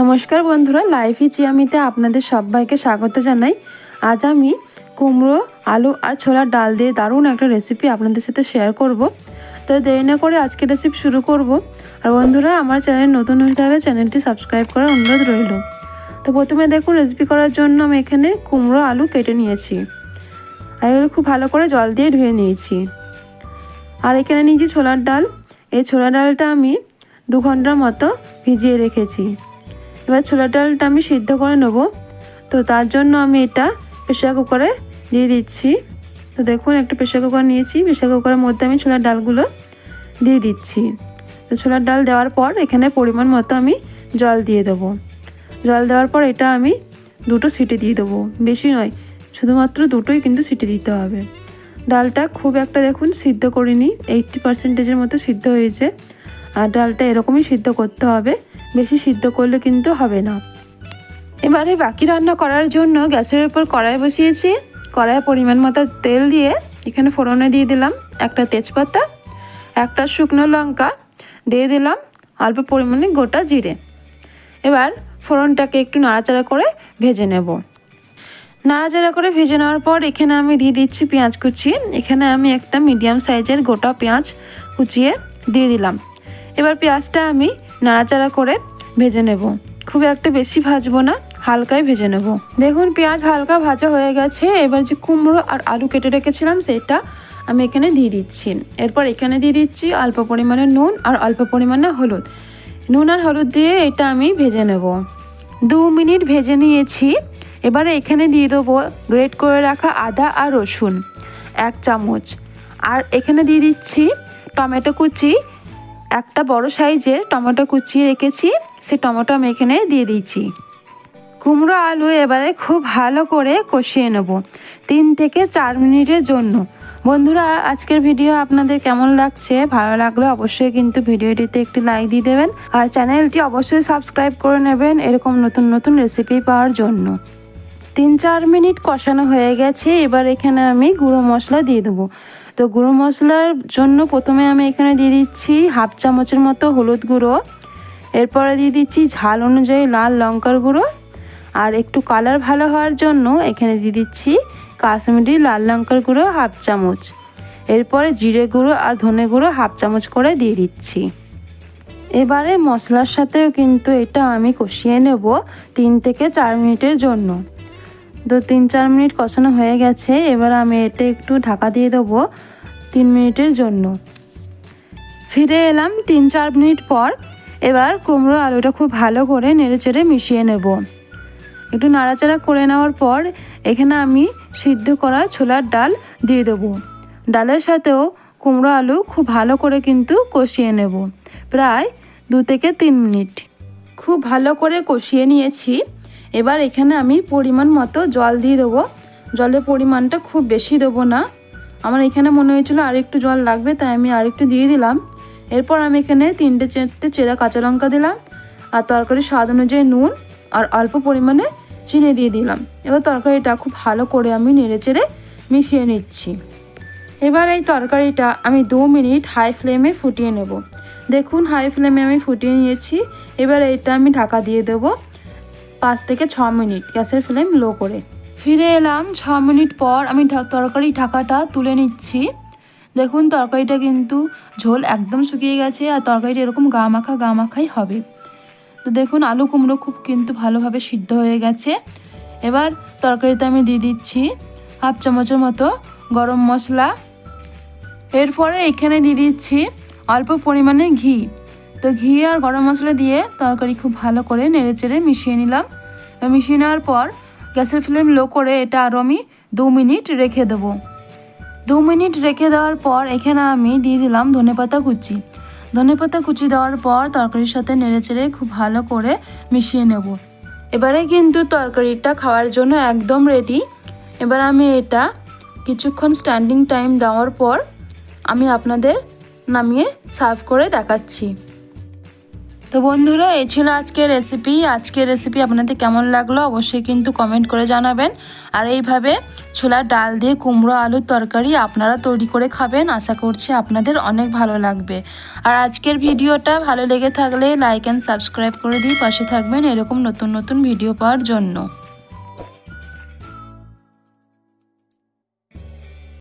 নমস্কার বন্ধুরা, লাইফি চিয়ামিতে আপনাদের সবাইকে স্বাগত জানাই। আজ আমি কুমড়ো, আলু আর ছোলার ডাল দিয়ে দারুণ একটা রেসিপি আপনাদের সাথে শেয়ার করব। তো দেরি না করে আজকে রেসিপি শুরু করব। আর বন্ধুরা, আমার চ্যানেল নতুন হয়ে থাকলে চ্যানেলটি সাবস্ক্রাইব করার অনুরোধ রইল। তো প্রথমে দেখুন রেসিপি করার জন্য আমি এখানে কুমড়ো, আলু কেটে নিয়েছি। আর এগুলো খুব ভালো করে জল দিয়ে ধুয়ে নিয়েছি। আর এখানে নিয়েছি ছোলার ডাল। এই ছোলার ডালটা আমি দু ঘণ্টার মতো ভিজিয়ে রেখেছি। এবার ছোলার ডালটা আমি সিদ্ধ করে নেব। তো তার জন্য আমি এটা প্রেশার কুকারে দিয়ে দিচ্ছি। তো দেখুন, একটা প্রেশার কুকার নিয়েছি। প্রেশার কুকারের মধ্যে আমি ছোলার ডালগুলো দিয়ে দিচ্ছি। তো ছোলার ডাল দেওয়ার পর এখানে পরিমাণ মতো আমি জল দিয়ে দেবো। জল দেওয়ার পর এটা আমি দুটো সিটি দিয়ে দেবো। বেশি নয়, শুধুমাত্র দুটোই কিন্তু সিটি দিতে হবে। ডালটা খুব একটা দেখুন সিদ্ধ করিনি, এইটটি পার্সেন্টেজের মতো সিদ্ধ হয়েছে। আর ডালটা এরকমই সিদ্ধ করতে হবে। বেশি সিদ্ধ করলে কিন্তু হবে না। এবারে বাকি রান্না করার জন্য গ্যাসের উপর কড়াই বসিয়েছি। কড়াইয়ে পরিমাণ মতো তেল দিয়ে এখানে ফোড়নে দিয়ে দিলাম একটা তেজপাতা, একটা শুকনো লঙ্কা, দিয়ে দিলাম অল্প পরিমাণে গোটা জিরে। এবার ফোড়নটাকে একটু নাড়াচাড়া করে ভেজে নেব। নাড়াচাড়া করে ভেজে নেওয়ার পর এখানে আমি দিয়ে দিচ্ছি পেঁয়াজ কুচি। এখানে আমি একটা মিডিয়াম সাইজের গোটা পেঁয়াজ কুচিয়ে দিয়ে দিলাম। এবার পেঁয়াজটা আমি নাড়াচাড়া করে ভেজে নেব। খুব একটা বেশি ভাজবো না, হালকাই ভেজে নেব। দেখুন, পেঁয়াজ হালকা ভাজা হয়ে গেছে। এবার যে কুমড়ো আর আলু কেটে রেখেছিলাম, সেটা আমি এখানে দিয়ে দিচ্ছি। এরপর এখানে দিয়ে দিচ্ছি অল্প পরিমাণে নুন আর অল্প পরিমাণে হলুদ। নুন আর হলুদ দিয়ে এটা আমি ভেজে নেব। দু মিনিট ভেজে নিয়েছি। এবারে এখানে দিয়ে দেবো গ্রেট করে রাখা আদা আর রসুন, এক চামচ। আর এখানে দিয়ে দিচ্ছি টমেটো কুচি একটা বড় সাইজের টমেটো কুচিয়ে রেখেছি, সে টমেটো আমি এখানে দিয়ে দিয়েছি। কুমড়ো আলু এবারে খুব ভালো করে কষিয়ে নেব, তিন থেকে চার মিনিটের জন্য। বন্ধুরা, আজকের ভিডিও আপনাদের কেমন লাগছে? ভালো লাগলে অবশ্যই কিন্তু ভিডিওটিতে একটি লাইক দিয়ে দেবেন, আর চ্যানেলটি অবশ্যই সাবস্ক্রাইব করে নেবেন এরকম নতুন নতুন রেসিপি পাওয়ার জন্য। তিন চার মিনিট কষানো হয়ে গেছে, এবার এখানে আমি গুঁড়ো মশলা দিয়ে দেবো। তো গুঁড়ো মশলার জন্য প্রথমে আমি এখানে দিয়ে দিচ্ছি হাফ চামচের মতো হলুদ গুঁড়ো। এরপরে দিয়ে দিচ্ছি ঝাল অনুযায়ী লাল লঙ্কার গুঁড়ো। আর একটু কালার ভালো হওয়ার জন্য এখানে দিয়ে দিচ্ছি কাশ্মীরি লাল লঙ্কার গুঁড়ো হাফ চামচ। এরপরে জিরে গুঁড়ো আর ধনে গুঁড়ো হাফ চামচ করে দিয়ে দিচ্ছি। এবারে মশলার সাথেও কিন্তু এটা আমি কষিয়ে নেব তিন থেকে চার মিনিটের জন্য। তো তিন চার মিনিট কষানো হয়ে গেছে, এবার আমি এটা একটু ঢাকা দিয়ে দেবো তিন মিনিটের জন্য। ফিরে এলাম তিন চার মিনিট পর, এবার কুমড়ো আলুটা খুব ভালো করে নেড়ে চেড়ে মিশিয়ে নেব। একটু নাড়াচাড়া করে নেওয়ার পর, এখানে আমি সিদ্ধ করা ছোলার ডাল দিয়ে দেবো। ডালের সাথেও কুমড়ো আলু খুব ভালো করে কিন্তু কষিয়ে নেব, প্রায় দু থেকে তিন মিনিট। খুব ভালো করে কষিয়ে নিয়েছি। এবার এখানে আমি পরিমাণ মতো জল দিয়ে দেবো। জলের পরিমাণটা খুব বেশি দেবো না। আমার এখানে মনে হয়েছিল আর একটু জল লাগবে, তাই আমি আর একটু দিয়ে দিলাম। এরপর আমি এখানে তিনটে চারটে চেরা কাঁচা লঙ্কা দিলাম, আর তরকারির স্বাদ অনুযায়ী নুন আর অল্প পরিমাণে চিনি দিয়ে দিলাম। এবার তরকারিটা খুব ভালো করে আমি নেড়ে চেড়ে মিশিয়ে নিচ্ছি। এবার এই তরকারিটা আমি দু মিনিট হাই ফ্লেমে ফুটিয়ে নেব। দেখুন হাই ফ্লেমে আমি ফুটিয়ে নিয়েছি। এবার এটা আমি ঢাকা দিয়ে দেবো। পাঁচ থেকে ছ মিনিট গ্যাসের ফ্লেম লো করে। ফিরে এলাম, ছ মিনিট পর আমি তরকারি ঢাকাটা তুলে নিচ্ছি। দেখুন, তরকারিটা কিন্তু ঝোল একদম শুকিয়ে গেছে আর তরকারিটা এরকম গা মাখা, গা মাখাই হবে। তো দেখুন, আলু কুমড়ো খুব কিন্তু ভালোভাবে সিদ্ধ হয়ে গেছে। এবার তরকারিতে আমি দিয়ে দিচ্ছি হাফ চামচের মতো গরম মশলা। এরপরে এখানে দিয়ে দিচ্ছি অল্প পরিমাণে ঘি। তো ঘি আর গরম মশলা দিয়ে তরকারি খুব ভালো করে নেড়ে চেড়ে মিশিয়ে নিলাম। মিশিয়ে নেওয়ার পর গ্যাসের ফ্লেম লো করে এটা আরও আমি দু মিনিট রেখে দেবো। দু মিনিট রেখে দেওয়ার পর এখানে আমি দিয়ে দিলাম ধনেপাতা কুচি। ধনেপাতা কুচি দেওয়ার পর তরকারির সাথে নেড়ে চেড়ে খুব ভালো করে মিশিয়ে নেব। এবারে কিন্তু তরকারিটা খাওয়ার জন্য একদম রেডি এবার আমি এটা কিছুক্ষণ স্ট্যান্ডিং টাইম দেওয়ার পর আমি আপনাদের নামিয়ে সার্ভ করে দেখাচ্ছি। তো বন্ধুরা, এই ছিল আজকের রেসিপি আজকের রেসিপি আপনাদের কেমন লাগল অবশ্যই কিন্তু কমেন্ট করে জানাবেন। আর এইভাবে ছোলার ডাল দিয়ে কুমড়ো আলুর তরকারি আপনারা তৈরি করে খাবেন। আশা করছি আপনাদের অনেক ভালো লাগবে। আর আজকের ভিডিওটা ভালো লেগে থাকলে লাইক অ্যান্ড সাবস্ক্রাইব করে দিয়ে পাশে থাকবেন এরকম নতুন নতুন ভিডিও পাওয়ার জন্য।